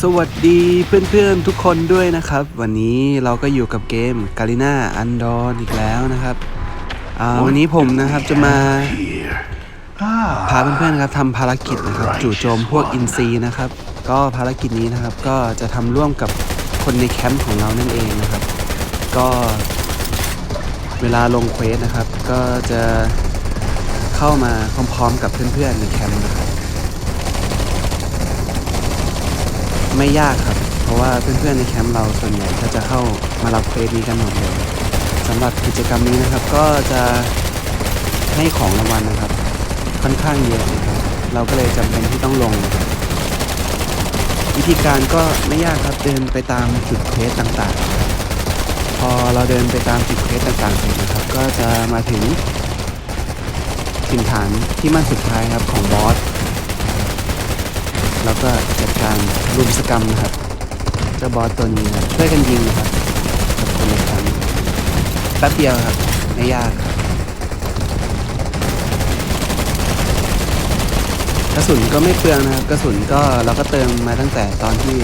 สวัสดีเพื่อนๆทุกคนด้วยนะครับ วันนี้เราก็อยู่กับเกม g a r i n a u n d a w n อีกแล้วนะครับอ่าวันนี้ผมนะครับจะมาพาเพื่อนๆครับทำภารกิจนะครับจู่โจมพวกอินซีย์นะครับ ก็ภารกิจนี้นะครับก็จะทำร่วมกับคนในแคมป์ของเรานั่นเองนะครับ ก็เวลาลงเควสนะครับ ก็จะเข้ามาพร้อมๆกับเพื่อนๆในแคมป์นะครับ ไม่ยากครับ เพราะว่าเพื่อนๆในแคมป์เราส่วนใหญ่ก็จะเข้ามารับเควสนี้กันหมดเลยสำหรับกิจกรรมนี้นะครับก็จะให้ของรางวัลนะครับ ค่อนข้างเยอะนะครับ เราก็เลยจำเป็นที่ต้องลง วิธีการก็ไม่ยากครับเดินไปตามจุดเควสต่างๆ พอเราเดินไปตามจุดเควสต่างๆเสร็จนะครับ ก็จะมาถึงถิ่นฐานที่มั่นสุดท้ายครับของบอส แล้วก็จัดการรุมสกรรมนะครับเจ้าบอสตัวนี้ครับช่วยกันยิงนะครับกับคนในครั้งแป๊บเดียวครับไม่ยากครับกระสุนก็ไม่เปลืองนะครับกระสุนก็เราก็เติมมาตั้งแต่ตอนที่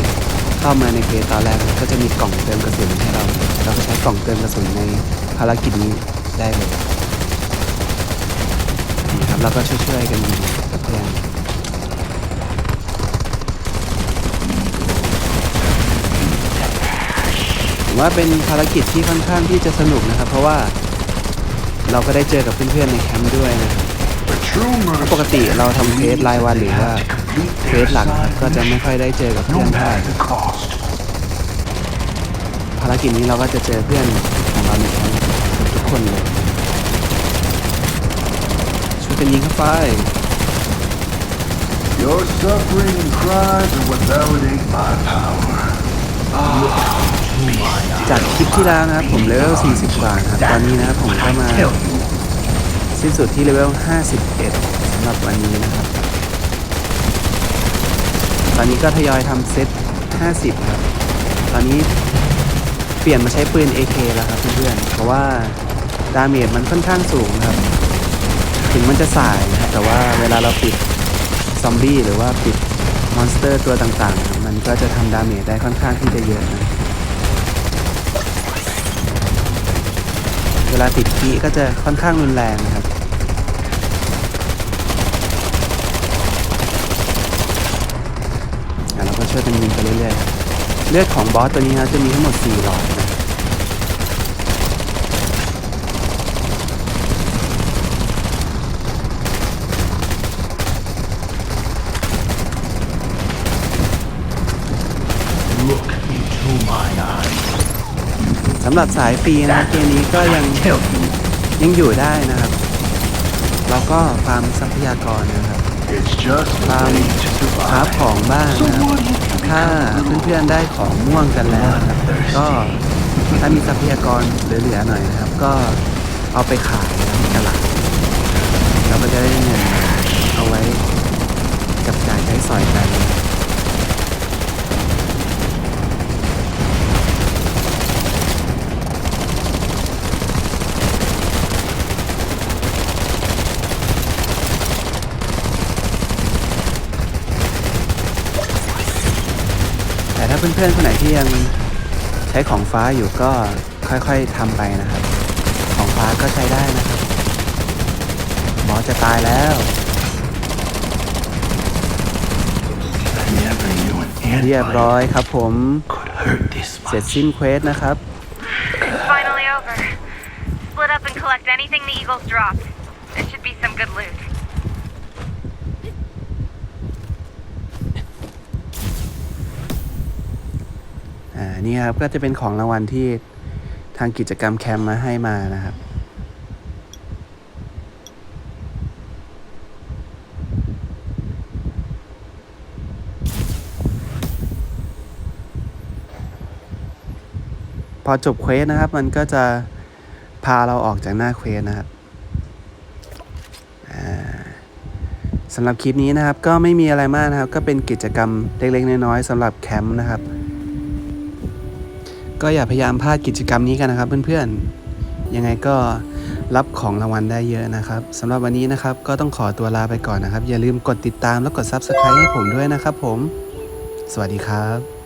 เข้ามาในเพจตอนแรกก็จะมีกล่องเติมกระสุนให้เรา เราก็ใช้กล่องเติมกระสุนในภารกิจนี้ได้เลยนี่ครับแล้วก็ช่วยๆกันยิงกับเพื่อน ผมว่าเป็นภารกิจที่ค่อนข้างที่จะสนุกนะครับ เพราะว่าเราก็ได้เจอกับเพื่อนๆในแคมป์ด้วยนะครับปกติเราทำเควสรายวันหรือว่าเควสหลักครับก็จะไม่ค่อยได้เจอกับเพื่อนเท่าไหร่ภารกิจนี้เราก็จะเจอเพื่อนของเราในแคมป์ทุกคนเลยช่วยกันยิงเข้าไป Your suffering cries are what validate my power. จากคลิปที่แล้วนะครับผมเลเวล 40 กว่านะครับตอนนี้นะครับผมก็มาสิ้นสุดที่เลเวล 51สำหรับวันนี้นะครับ ตอนนี้ก็ทยอยทำเซต 50 ครับ ตอนนี้เปลี่ยนมาใช้ปืน AK แล้วครับเพื่อนๆเพราะว่าดาเมจมันค่อนข้างสูงครับ ถึงมันจะสายนะแต่ว่าเวลาเราปิดซอมบี้หรือว่าปิดมอนสเตอร์ตัวต่างๆ มันก็จะทำดาเมจได้ค่อนข้างที่จะเยอะนะ เวลาติดปีก็จะค่อนข้างรุนแรงนะครับ เราก็ช่วยกันยิงไปเรื่อยๆ เลือดของบอสตัวนี้นะจะมีทั้งหมด4หลอดนะ Look into my eyes. สำหรับสายฟรีนะเกมนี้ก็ยัง Tell you, ยังอยู่ได้นะครับเราก็ฟาร์มทรัพยากรนะครับ it's just a ฟาร์ม way to คราฟ survive. ของบ้างนะครับถ้าเพื่อนๆได้ของม่วงกันแล้วนะครับก็ถ้ามีทรัพยากรเหลือๆหน่อยนะครับ ก็เอาไปขายนะครับที่ตลาดเราก็จะได้เงินเอาไว้จับจ่ายใช้สอยกัน เพื่อนๆคนไหนที่ยังใช้ของฟ้าอยู่ก็ค่อยๆทำไปนะครับ ของฟ้าก็ใช้ได้นะครับหมอจะตายแล้วเรียบร้อยครับผม เสร็จสิ้นเควสนะครับ should be some good loot. อ่านี่ครับก็จะเป็นของรางวัลที่ทางกิจกรรมแคมป์มาให้มานะครับพอจบเควสนะครับ มันก็จะพาเราออกจากหน้าเควสนะครับสำหรับคลิปนี้นะครับก็ไม่มีอะไรมากนะครับ ก็เป็นกิจกรรมเล็กๆน้อยๆสำหรับแคมป์นะครับ ก็อย่าพยายามพลาดกิจกรรมนี้กันนะครับเพื่อนๆ ยังไงก็รับของรางวัลได้เยอะนะครับสำหรับวันนี้นะครับก็ต้องขอตัวลาไปก่อนนะครับ อย่าลืมกดติดตามแล้วกด Subscribe ให้ผมด้วยนะครับผมสสวัสดีครับ